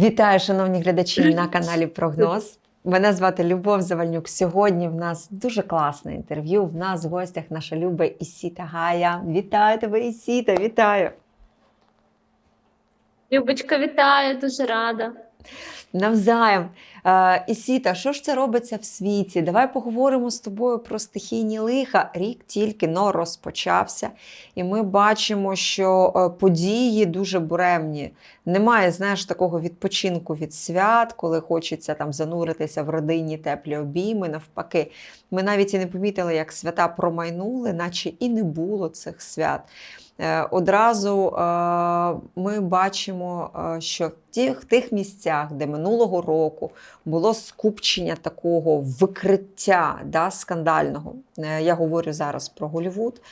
Вітаю, шановні глядачі на каналі Прогноз. Мене звати Любов Завальнюк. Сьогодні в нас дуже класне інтерв'ю. В нас в гостях наша люба Ісіта Гая. Вітаю тебе, Ісіта! Вітаю! Любочка, вітаю, дуже рада. Навзаєм. Е, Ісіта, що ж це робиться в світі? Давай поговоримо з тобою про стихійні лиха. Рік тільки но розпочався, і ми бачимо, що е, події дуже буремні. Немає, знаєш, такого відпочинку від свят, коли хочеться там зануритися в родинні теплі обійми. Навпаки, ми навіть і не помітили, як свята промайнули, наче і не було цих свят. Е, Одразу е, ми бачимо, е, що в тих, тих місцях, де минулого року було скупчення такого викриття да, скандального, я говорю зараз про Голівуд.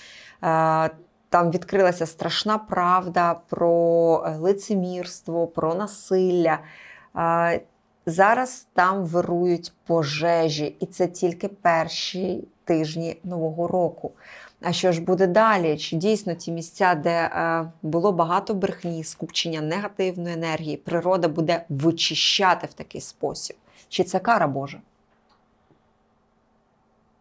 Там відкрилася страшна правда про лицемірство, про насилля. Зараз там вирують пожежі, і це тільки перші тижні Нового року. А що ж буде далі? Чи дійсно ті місця, де е, було багато брехні, скупчення негативної енергії, природа буде вичищати в такий спосіб? Чи це кара Божа?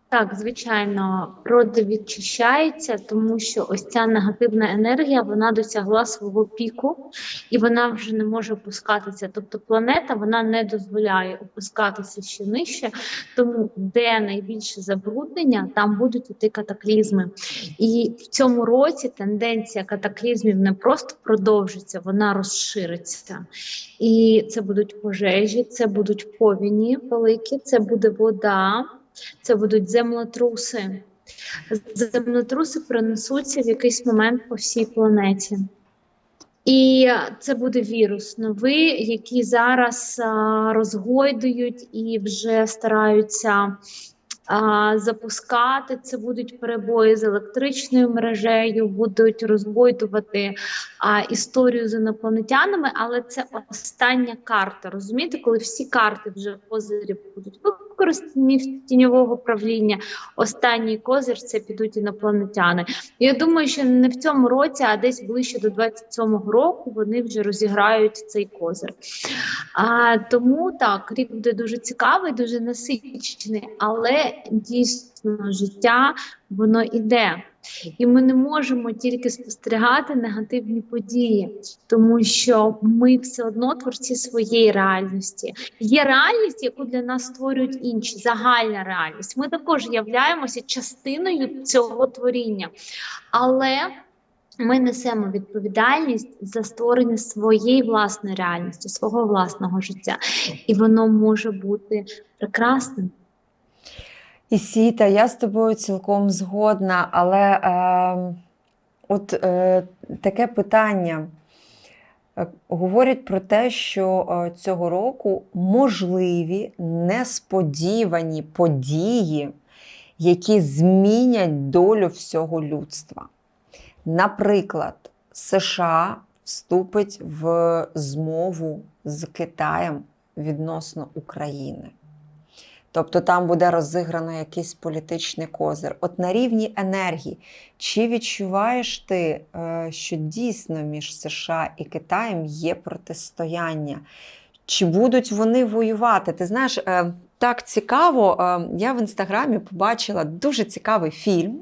Так, звичайно, природа відчищається, тому що ось ця негативна енергія вона досягла свого піку і вона вже не може опускатися. Тобто планета вона не дозволяє опускатися ще нижче, тому де найбільше забруднення, там будуть іти катаклізми. І в цьому році тенденція катаклізмів не просто продовжиться, вона розшириться. І це будуть пожежі, це будуть повіні великі, це буде вода. Це будуть землетруси. Землетруси принесуться в якийсь момент по всій планеті. І це буде вірус новий, який зараз а, розгойдують і вже стараються а, запускати. Це будуть перебої з електричною мережею, будуть розгойдувати а, історію з інопланетянами, але це остання карта. Розумієте, коли всі карти вже в козирі будуть використані в тіньового правління. Останній козир це підуть інопланетяни. Я думаю, що не в цьому році, а десь ближче до 27-го року вони вже розіграють цей козир. А, тому так, рік буде дуже цікавий, дуже насичений, але дійсно життя воно іде. І ми не можемо тільки спостерігати негативні події, тому що ми все одно творці своєї реальності. Є реальність, яку для нас створюють інші, загальна реальність. Ми також являємося частиною цього творіння, але ми несемо відповідальність за створення своєї власної реальності, свого власного життя, і воно може бути прекрасним. Ісіта, я з тобою цілком згодна, але е, от е, таке питання. Е, Говорять про те, що е, цього року можливі несподівані події, які змінять долю всього людства. Наприклад, США вступить в змову з Китаєм відносно України. Тобто там буде розіграно якийсь політичний козир. От на рівні енергії, чи відчуваєш ти, е, що дійсно між США і Китаєм є протистояння? Чи будуть вони воювати? Ти знаєш, е, так цікаво, е, я в інстаграмі побачила дуже цікавий фільм.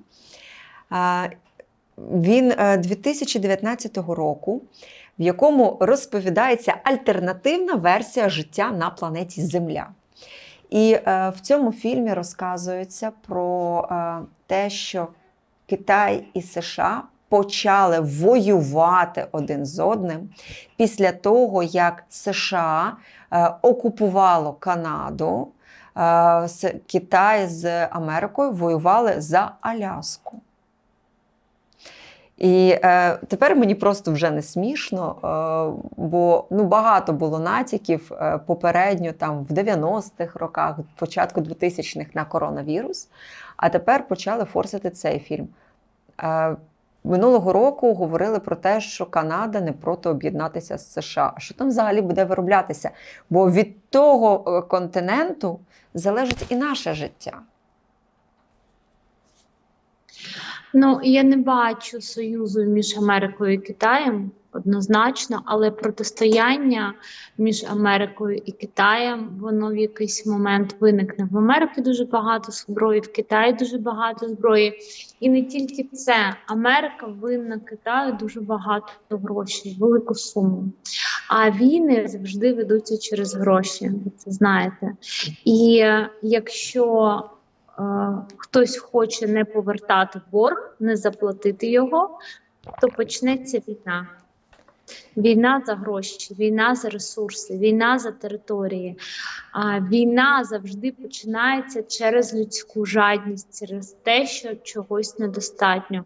Він е, 2019 року, в якому розповідається альтернативна версія життя на планеті Земля. І е, в цьому фільмі розказується про е, те, що Китай і США почали воювати один з одним після того, як США е, окупувало Канаду, Китай з Америкою воювали за Аляску. І е, тепер мені просто вже не смішно, е, бо ну, багато було натяків е, попередньо там в 90-х роках, початку 2000-х на коронавірус. А тепер почали форсити цей фільм. Е, минулого року говорили про те, що Канада не проти об'єднатися з США. Що там взагалі буде вироблятися? Бо від того е, континенту залежить і наше життя. Ну, я не бачу союзу між Америкою і Китаєм однозначно, але протистояння між Америкою і Китаєм воно в якийсь момент виникне. В Америці дуже багато зброї, в Китаї дуже багато зброї. І не тільки це. Америка винна Китаю дуже багато грошей, велику суму. А війни завжди ведуться через гроші, ви це знаєте. І якщо хтось хоче не повертати борг, не заплатити його, то почнеться війна. Війна за гроші, війна за ресурси, війна за території. А війна завжди починається через людську жадність, через те, що чогось недостатньо.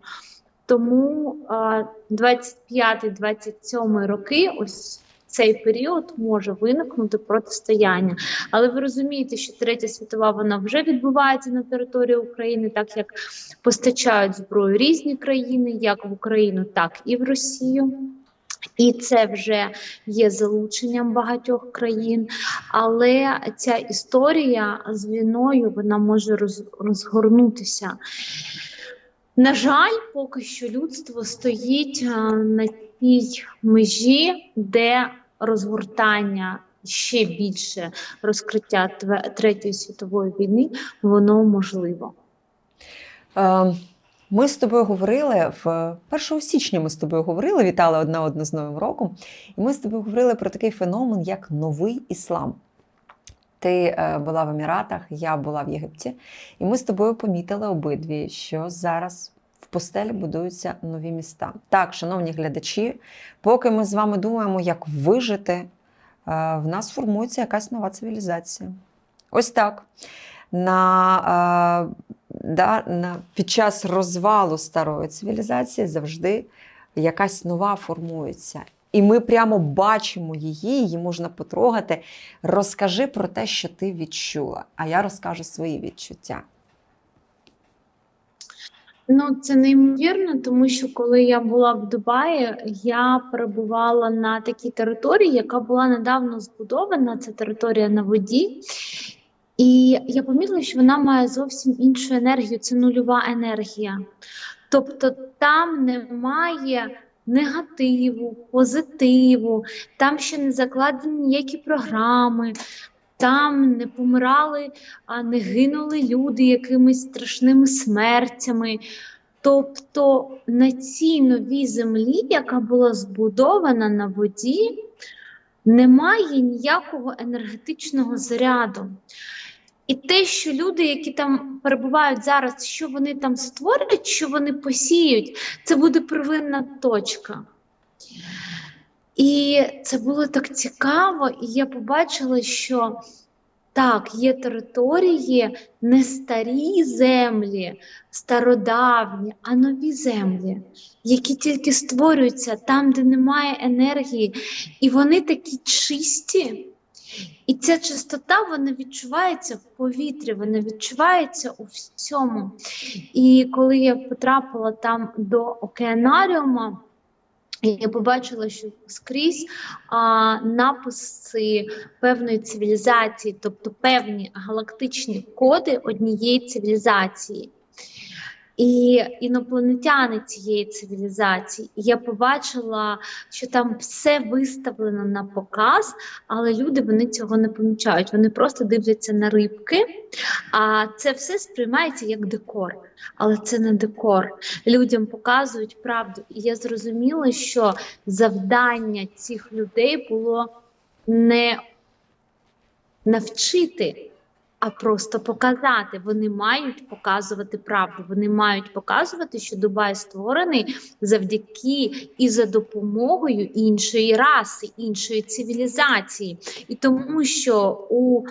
Тому а, 25-27 роки, ось цей період може виникнути протистояння. Але ви розумієте, що третя світова вона вже відбувається на території України, так як постачають зброю різні країни, як в Україну, так і в Росію. І це вже є залученням багатьох країн, але ця історія з війною вона може розгорнутися. На жаль, поки що людство стоїть на тій межі, де розгортання ще більше розкриття Третьої світової війни, воно можливо. Е, Ми з тобою говорили в 1 січня. Ми з тобою говорили, вітали одна одну з Новим роком. І ми з тобою говорили про такий феномен, як новий іслам. Ти е, була в Еміратах, я була в Єгипті, і ми з тобою помітили обидві, що зараз постелі будуються нові міста. Так, шановні глядачі, поки ми з вами думаємо, як вижити, е, в нас формується якась нова цивілізація. Ось так. На, е, да, на, під час розвалу старої цивілізації завжди якась нова формується. І ми прямо бачимо її, її можна потрогати. Розкажи про те, що ти відчула, а я розкажу свої відчуття. Ну, це неймовірно, тому що коли я була в Дубаї, я перебувала на такій території, яка була недавно збудована. Це територія на воді. І я помітила, що вона має зовсім іншу енергію, це нульова енергія. Тобто там немає негативу, позитиву, там ще не закладені ніякі програми, там не помирали, а не гинули люди якимись страшними смертями. Тобто на цій новій землі, яка була збудована на воді, немає ніякого енергетичного заряду. І те, що люди, які там перебувають зараз, що вони там створять, що вони посіють, це буде первинна точка. І це було так цікаво, і я побачила, що так, є території, не старі землі, стародавні, а нові землі, які тільки створюються там, де немає енергії, і вони такі чисті. І ця чистота вона відчувається в повітрі, вона відчувається у всьому. І коли я потрапила там до океанаріума, я побачила, що скрізь а, написи певної цивілізації, тобто певні галактичні коди однієї цивілізації. І інопланетяни цієї цивілізації. І я побачила, що там все виставлено на показ, але люди вони цього не помічають. Вони просто дивляться на рибки, а це все сприймається як декор. Але це не декор. Людям показують правду. І я зрозуміла, що завдання цих людей було не навчити, а просто показати. Вони мають показувати правду. Вони мають показувати, що Дубай створений завдяки і за допомогою іншої раси, іншої цивілізації. І тому, що у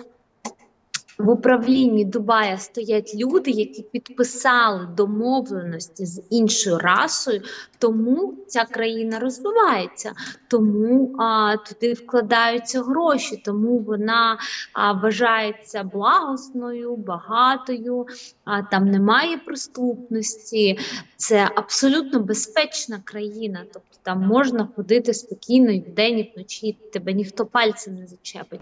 в управлінні Дубая стоять люди, які підписали домовленості з іншою расою, тому ця країна розвивається, тому а, туди вкладаються гроші, тому вона а, вважається благосною, багатою, а, там немає преступності. Це абсолютно безпечна країна. Тобто там можна ходити спокійно і вдень, і вночі, тебе ніхто пальцем не зачепить.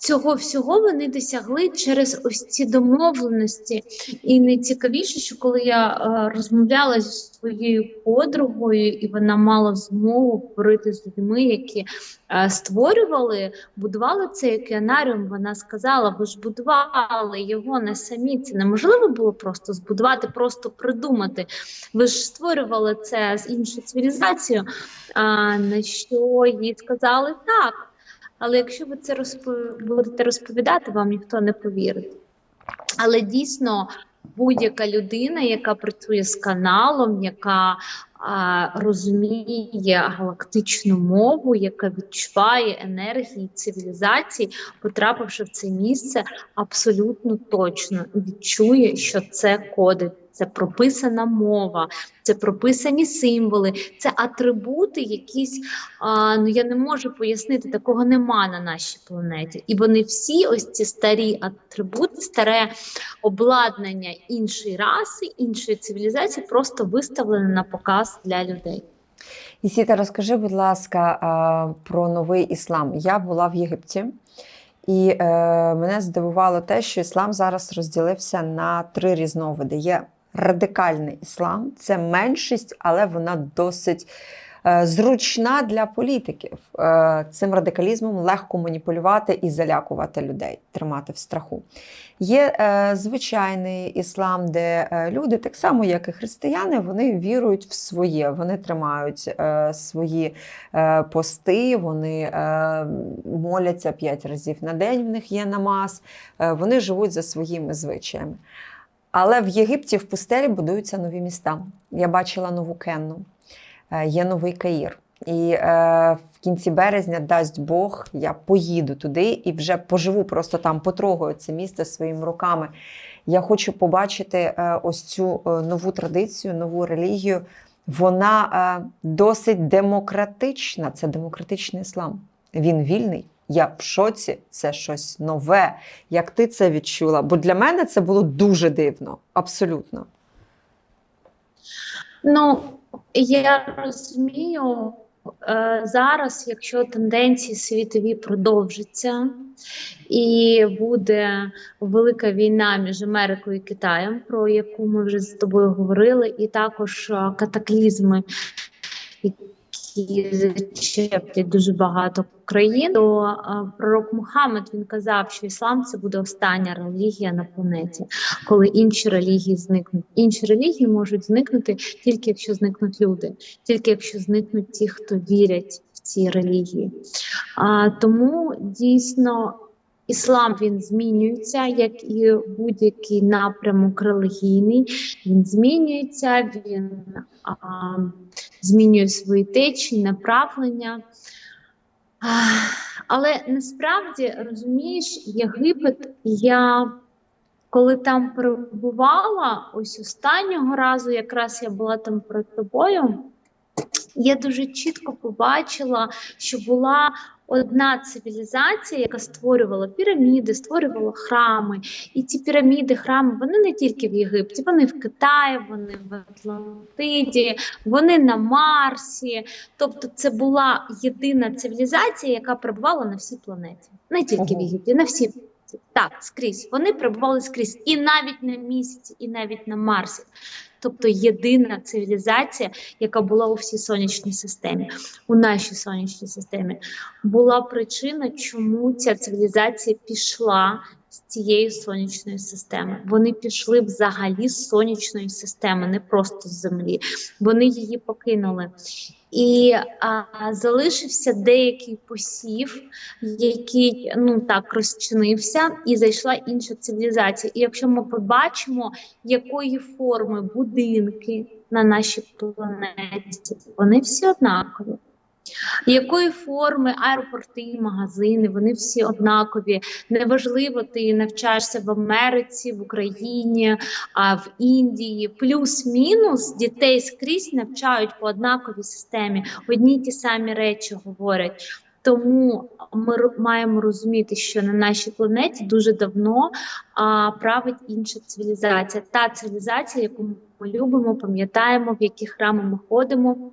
цього всього вони досягли через ось ці домовленості. І найцікавіше, що коли я е, розмовляла зі своєю подругою, і вона мала змогу говорити з людьми, які е, створювали, будували цей океанаріум, вона сказала: ви ж будували його не самі. Це неможливо було просто збудувати, просто придумати. Ви ж створювали це з іншою цивілізацією. А на що їй сказали так. Але якщо ви це розпов... будете розповідати, вам ніхто не повірить. Але дійсно будь-яка людина, яка працює з каналом, яка а, розуміє галактичну мову, яка відчуває енергії цивілізацій, потрапивши в це місце, абсолютно точно відчує, що це коди. Це прописана мова, це прописані символи, це атрибути, якісь а, ну я не можу пояснити, такого нема на нашій планеті. І вони всі, ось ці старі атрибути, старе обладнання іншої раси, іншої цивілізації, просто виставлене на показ для людей. Ісіта, розкажи, будь ласка, про новий іслам. Я була в Єгипті, і е, мене здивувало те, що іслам зараз розділився на три різновиди. Є радикальний іслам, це меншість, але вона досить е, зручна для політиків. Е, цим радикалізмом легко маніпулювати і залякувати людей, тримати в страху. Є е, звичайний іслам, де люди, так само як і християни, вони вірують в своє, вони тримають свої пости, вони моляться п'ять разів на день. В них є намаз, вони живуть за своїми звичаями. Але в Єгипті в пустелі будуються нові міста. Я бачила нову Кенну, е, є новий Каїр. І е, в кінці березня, дасть Бог, я поїду туди і вже поживу, просто там потрогаю це місце своїми руками. Я хочу побачити е, ось цю е, нову традицію, нову релігію. Вона е, досить демократична. Це демократичний іслам. Він вільний. Я в шоці, це щось нове. Як ти це відчула? Бо для мене це було дуже дивно, абсолютно. Ну, я розумію, е, зараз, якщо тенденції світові продовжаться, і буде велика війна між Америкою і Китаєм, про яку ми вже з тобою говорили, і також е, катаклізми, які зачеплять дуже багато країн, то е, пророк Мухаммед він казав, що іслам це буде остання релігія на планеті, коли інші релігії зникнуть. Інші релігії можуть зникнути тільки якщо зникнуть люди, тільки якщо зникнуть ті, хто вірять в ці релігії. А, тому дійсно. Іслам він змінюється, як і будь-який напрямок релігійний. Він змінюється, він а, змінює свої течії, направлення. А, але насправді розумієш, Єгипет, я коли там перебувала, ось останнього разу, якраз я була там перед тобою, я дуже чітко побачила, що була одна цивілізація, яка створювала піраміди, створювала храми. І ці піраміди, храми, вони не тільки в Єгипті, вони в Китаї, вони в Атлантиді, вони на Марсі. Тобто, це була єдина цивілізація, яка перебувала на всій планеті, не тільки в Єгипті, на всій. Так, скрізь. Вони перебували скрізь, і навіть на місяці, і навіть на Марсі. Тобто єдина цивілізація, яка була у всій сонячній системі, у нашій сонячній системі, була причина, чому ця цивілізація пішла з цієї сонячної системи. Вони пішли взагалі з сонячної системи, не просто з землі. Вони її покинули. І а, залишився деякий посів, який ну так розчинився, і зайшла інша цивілізація. І якщо ми побачимо, якої форми будинки на нашій планеті, вони всі однакові. Якої форми аеропорти, магазини, вони всі однакові. Неважливо, ти навчаєшся в Америці, в Україні, а в Індії. Плюс-мінус дітей скрізь навчають по однаковій системі. Одні ті самі речі говорять. Тому ми маємо розуміти, що на нашій планеті дуже давно а, править інша цивілізація. Та цивілізація, яку ми любимо, пам'ятаємо, в які храми ми ходимо.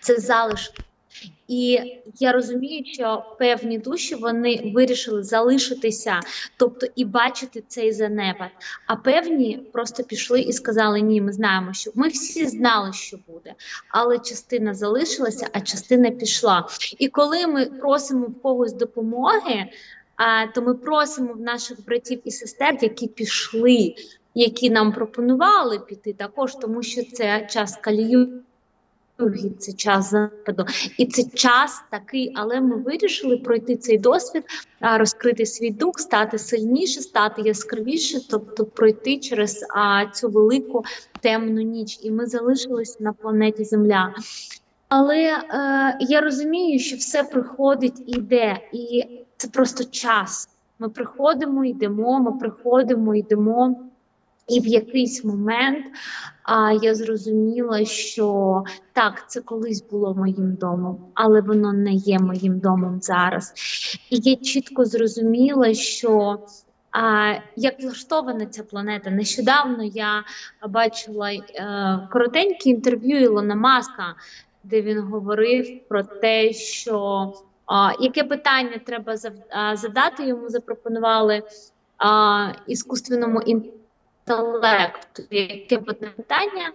Це залишки. І я розумію, що певні душі вони вирішили залишитися, тобто і бачити цей занепад. А певні просто пішли і сказали: ні, ми знаємо, що ми всі знали, що буде, але частина залишилася, а частина пішла. І коли ми просимо в когось допомоги, а, то ми просимо в наших братів і сестер, які пішли, які нам пропонували піти, також тому що це час калію. Це час западу, і це час такий, але ми вирішили пройти цей досвід, розкрити свій дух, стати сильніше, стати яскравіше, тобто пройти через а, цю велику темну ніч. І ми залишилися на планеті Земля. Але е, я розумію, що все приходить і йде, і це просто час. Ми приходимо, йдемо, ми приходимо, йдемо. І в якийсь момент а, я зрозуміла, що так, це колись було моїм домом, але воно не є моїм домом зараз. І я чітко зрозуміла, що а, як влаштована ця планета. Нещодавно я бачила е, коротеньке інтерв'ю Ілона Маска, де він говорив про те, що а, яке питання треба зав- а, задати йому, запропонували а, іскусственному інтелекту, яке б одне питання,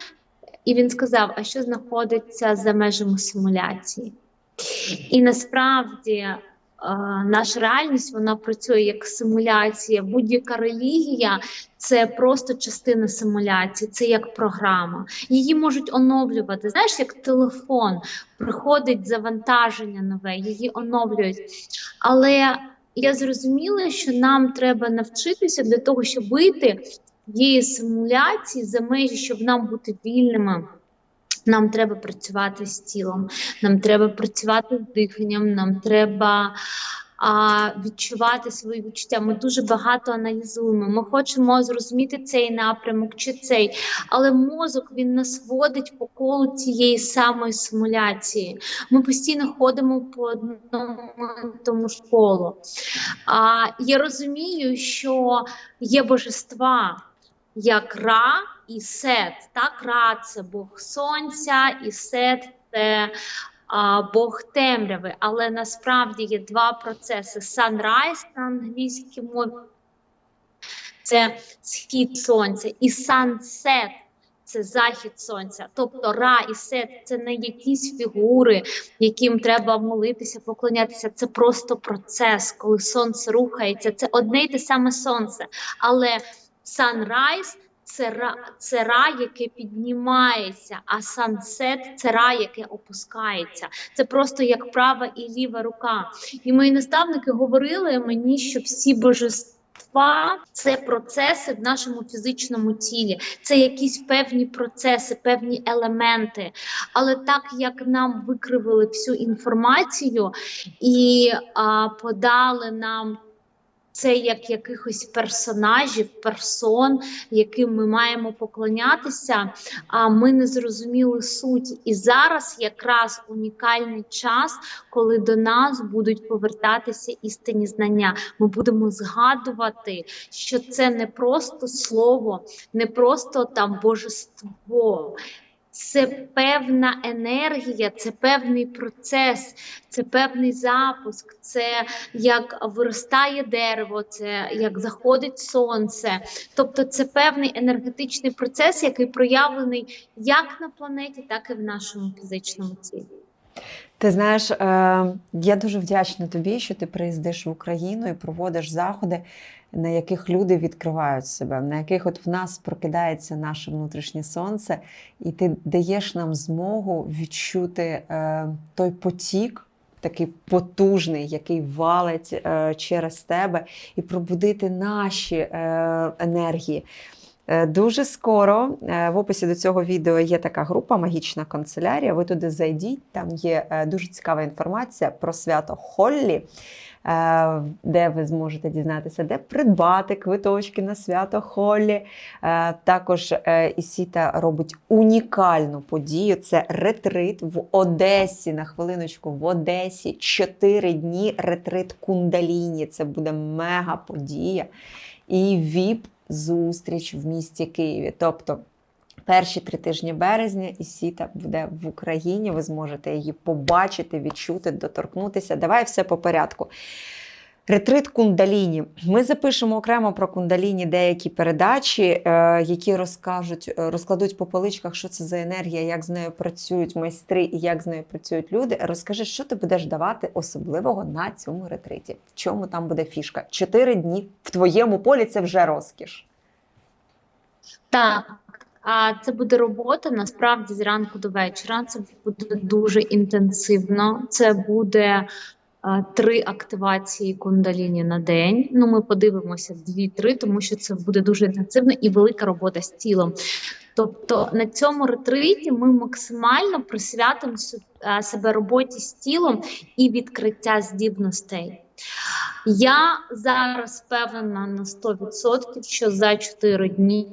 і він сказав: а що знаходиться за межами симуляції? І насправді е, наша реальність вона працює як симуляція. Будь-яка релігія це просто частина симуляції, це як програма. Її можуть оновлювати. Знаєш, як телефон приходить завантаження нове, її оновлюють. Але я зрозуміла, що нам треба навчитися для того, щоб вийти цієї симуляції за межі, щоб нам бути вільними. Нам треба працювати з тілом, нам треба працювати з диханням, нам треба а, відчувати свої відчуття. Ми дуже багато аналізуємо. Ми хочемо зрозуміти цей напрямок чи цей, але мозок він нас водить по колу цієї самої симуляції. Ми постійно ходимо по одному тому ж колу. А, я розумію, що є божества як Ра і Сет. Так, Ра це Бог Сонця, і Сет це а, Бог темряви. Але насправді є два процеси: Sunrise на англійській мові це схід сонця, і Sunset це захід сонця. Тобто Ра і Сет це не якісь фігури, яким треба молитися, поклонятися. Це просто процес, коли сонце рухається. Це одне й те саме сонце. Але Sunrise це ра, це ра, яке піднімається, а сансет це ра, яке опускається. Це просто як права і ліва рука. І мої наставники говорили мені, що всі божества це процеси в нашому фізичному тілі, це якісь певні процеси, певні елементи. Але так як нам викривили всю інформацію і а, подали нам це як якихось персонажів, персон, яким ми маємо поклонятися, а ми не зрозуміли суть. І зараз якраз унікальний час, коли до нас будуть повертатися істинні знання. Ми будемо згадувати, що це не просто слово, не просто там божество. Це певна енергія, це певний процес, це певний запуск, це як виростає дерево, це як заходить сонце. Тобто це певний енергетичний процес, який проявлений як на планеті, так і в нашому фізичному тілі. Ти знаєш, е, я дуже вдячна тобі, що ти приїздиш в Україну і проводиш заходи, на яких люди відкривають себе, на яких от в нас прокидається наше внутрішнє сонце, і ти даєш нам змогу відчути е, той потік, такий потужний, який валить е, через тебе, і пробудити наші е, енергії. Е, Дуже скоро е, в описі до цього відео є така група Магічна канцелярія. Ви туди зайдіть, там є е, дуже цікава інформація про свято Холлі, де ви зможете дізнатися, де придбати квиточки на свято Холлі. Е, Також е, Ісіта робить унікальну подію. Це ретрит в Одесі. На хвилиночку в Одесі. Чотири дні ретрит Кундаліні. Це буде мега подія. І ВІП зустріч в місті Києві. Тобто перші три тижні березня Ісіта буде в Україні. Ви зможете її побачити, відчути, доторкнутися. Давай все по порядку. Ретрит кундаліні. Ми запишемо окремо про кундаліні деякі передачі, е, які розкажуть, е, розкладуть по поличках, що це за енергія, як з нею працюють майстри і як з нею працюють люди. Розкажи, що ти будеш давати особливого на цьому ретриті. В чому там буде фішка? Чотири дні в твоєму полі це вже розкіш. Так, а це буде робота насправді зранку до вечора. Це буде дуже інтенсивно. Це буде три активації кундаліні на день. Ну, ми подивимося дві-три, тому що це буде дуже інтенсивно і велика робота з тілом. Тобто на цьому ретриті ми максимально присвятимо себе роботі з тілом і відкриття здібностей. Я зараз впевнена на 100%, що за 4 дні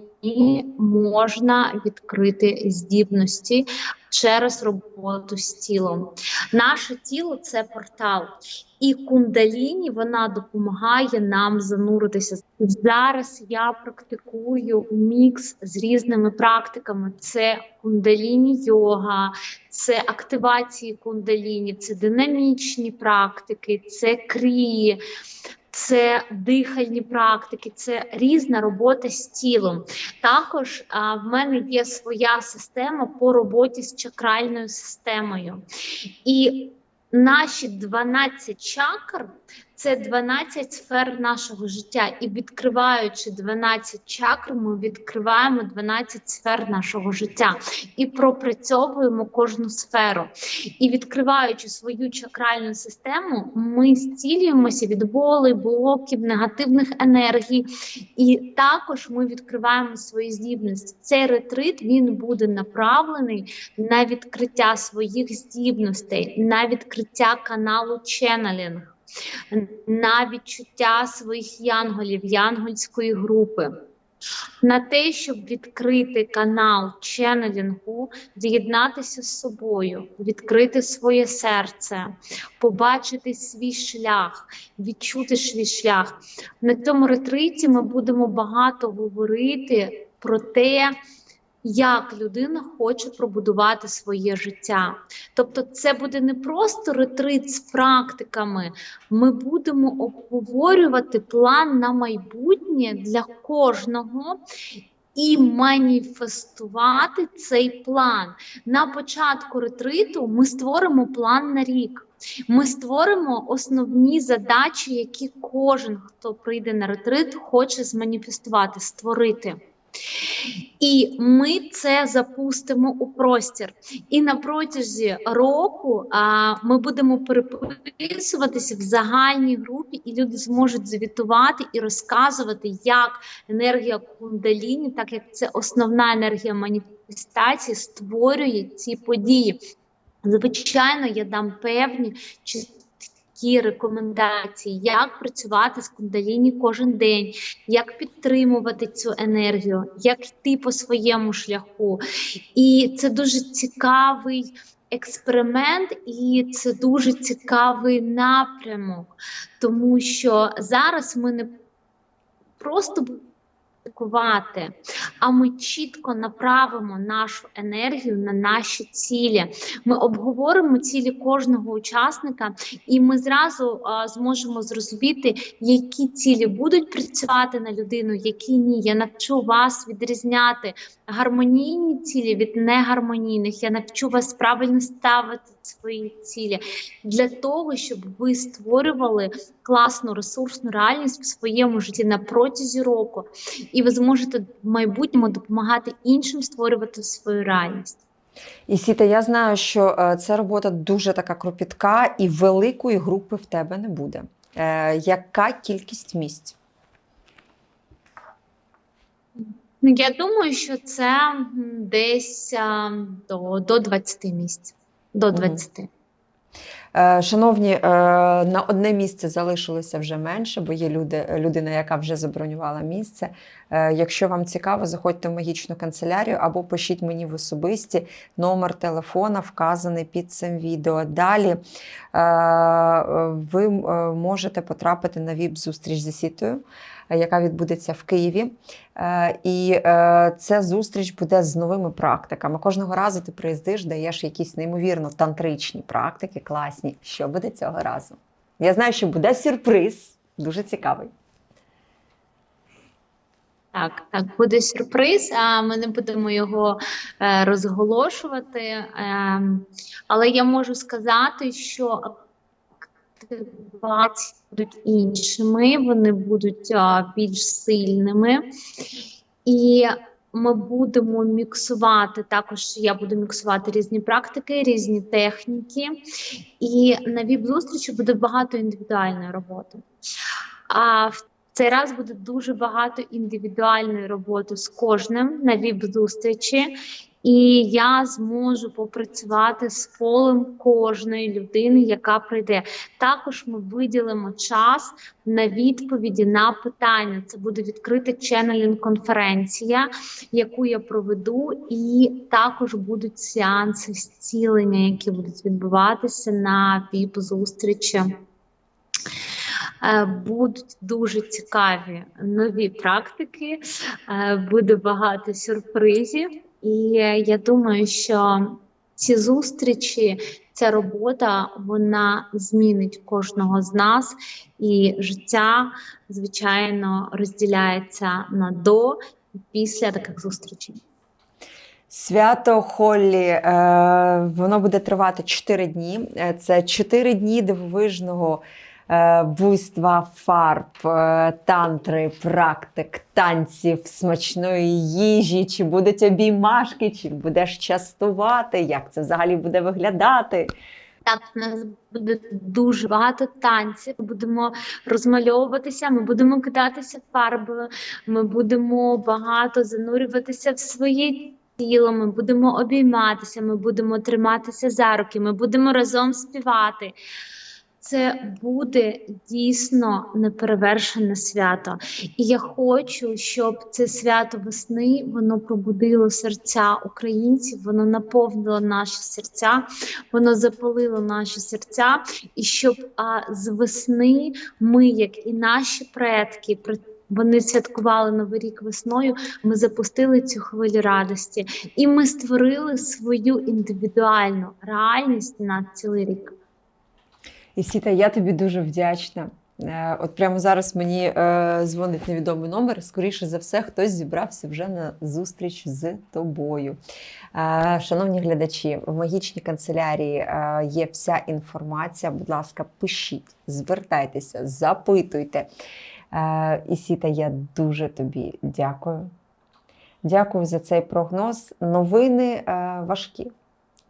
можна відкрити здібності через роботу з тілом. Наше тіло це портал, і кундаліні вона допомагає нам зануритися. Зараз я практикую мікс з різними практиками: це кундаліні йога, це активації кундаліні, це динамічні практики, це крії. Це дихальні практики, це різна робота з тілом. Також а, в мене є своя система по роботі з чакральною системою. І наші 12 чакр це 12 сфер нашого життя. І відкриваючи 12 чакр, ми відкриваємо 12 сфер нашого життя і пропрацьовуємо кожну сферу. І відкриваючи свою чакральну систему, ми зцілюємося від болей, блоків, негативних енергій, і також ми відкриваємо свої здібності. Цей ретрит він буде направлений на відкриття своїх здібностей, на відкриття каналу ченнелінг, на відчуття своїх янголів, янгольської групи. На те, щоб відкрити канал ченнелінгу, з'єднатися з собою, відкрити своє серце, побачити свій шлях, відчути свій шлях. На цьому ретриті ми будемо багато говорити про те, як людина хоче пробудувати своє життя. Тобто, це буде не просто ретрит з практиками. Ми будемо обговорювати план на майбутнє для кожного. І маніфестувати цей план на початку ретриту. Ми створимо план на рік. Ми створимо основні задачі, які кожен, хто прийде на ретрит, хоче зманіфестувати, створити. І ми це запустимо у простір. І на протязі року а, ми будемо переписуватися в загальній групі, і люди зможуть звітувати і розказувати, як енергія кундаліні, так як це основна енергія маніфестації, створює ці події. Звичайно, я дам певні чіткі рекомендації, як працювати з кундаліні кожен день, як підтримувати цю енергію, як йти по своєму шляху. І це дуже цікавий експеримент, і це дуже цікавий напрямок, тому що зараз ми не просто практикувати, а ми чітко направимо нашу енергію на наші цілі. Ми обговоримо цілі кожного учасника, і ми зразу а, зможемо зрозуміти, які цілі будуть працювати на людину, які ні. Я навчу вас відрізняти гармонійні цілі від негармонійних. Я навчу вас правильно ставити свої цілі для того, щоб ви створювали класну ресурсну реальність в своєму житті на протязі року, і ви зможете в майбутньому допомагати іншим створювати свою реальність. І Сіта, я знаю, що е, ця робота дуже така кропітка, і великої групи в тебе не буде. Е, яка кількість місць? Ну, я думаю, що це десь до, до 20 місць. До Мгм. 20. Е, Шановні, е, на одне місце залишилося вже менше, бо є люди, людина, яка вже забронювала місце. Е, Якщо вам цікаво, заходьте в магічну канцелярію або пишіть мені в особисті номер телефона, вказаний під цим відео. Далі ви можете потрапити на ВІП-зустріч зі Сітою, яка відбудеться в Києві. Е, І е, ця зустріч буде з новими практиками. Кожного разу ти приїздиш, даєш якісь неймовірно тантричні практики, класні. Що буде цього разу? Я знаю, що буде сюрприз, дуже цікавий. Так, так, буде сюрприз, а ми не будемо його е, розголошувати. Е, але я можу сказати, що активації будуть іншими, вони будуть а, більш сильними. І ми будемо міксувати також. Я буду міксувати різні практики, різні техніки. І на віп-зустрічі буде багато індивідуальної роботи. А в цей раз буде дуже багато індивідуальної роботи з кожним на віп-зустрічі, і я зможу попрацювати з полем кожної людини, яка прийде. Також ми виділимо час на відповіді на питання. Це буде відкрита ченнелінг конференція, яку я проведу, і також будуть сеанси зцілення, які будуть відбуватися на віп-зустрічі. Е, Будуть дуже цікаві нові практики, е, буде багато сюрпризів, і я думаю, що ці зустрічі, ця робота вона змінить кожного з нас, і життя, звичайно, розділяється на до і після таких зустрічей. Свято Холлі, е, воно буде тривати 4 дні. Е, Це 4 дні дивовижного буйства фарб, е, тантри, практик, танців, смачної їжі, чи будуть обіймашки, чи будеш частувати, як це взагалі буде виглядати. Так, у нас буде дуже багато танців. Ми будемо розмальовуватися, ми будемо кидатися фарбою, ми будемо багато занурюватися в своє тіло, ми будемо обійматися, ми будемо триматися за руки, ми будемо разом співати. Це буде дійсно неперевершене свято. І я хочу, щоб це свято весни воно пробудило серця українців, воно наповнило наші серця, воно запалило наші серця, і щоб а, з весни ми, як і наші предки, вони святкували Новий рік весною. Ми запустили цю хвилю радості, і ми створили свою індивідуальну реальність на цілий рік. І Сіта, я тобі дуже вдячна. Е, От прямо зараз мені е, дзвонить невідомий номер. Скоріше за все, хтось зібрався вже на зустріч з тобою. Е, Шановні глядачі, в магічній канцелярії є вся інформація. Будь ласка, пишіть, звертайтеся, запитуйте. Е, І Сіта, я дуже тобі дякую. Дякую за цей прогноз. Новини важкі,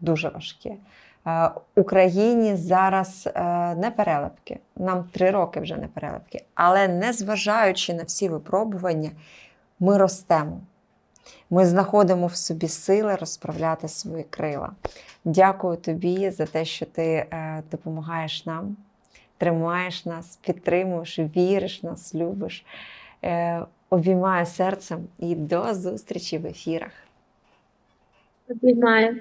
дуже важкі. Е, Україні зараз е, не перелепки. Нам три роки вже не перелепки. Але незважаючи на всі випробування, ми ростемо. Ми знаходимо в собі сили розправляти свої крила. Дякую тобі за те, що ти е, допомагаєш нам, тримаєш нас, підтримуєш, віриш нас, любиш. Обіймаю серцем і до зустрічі в ефірах. Обіймаю.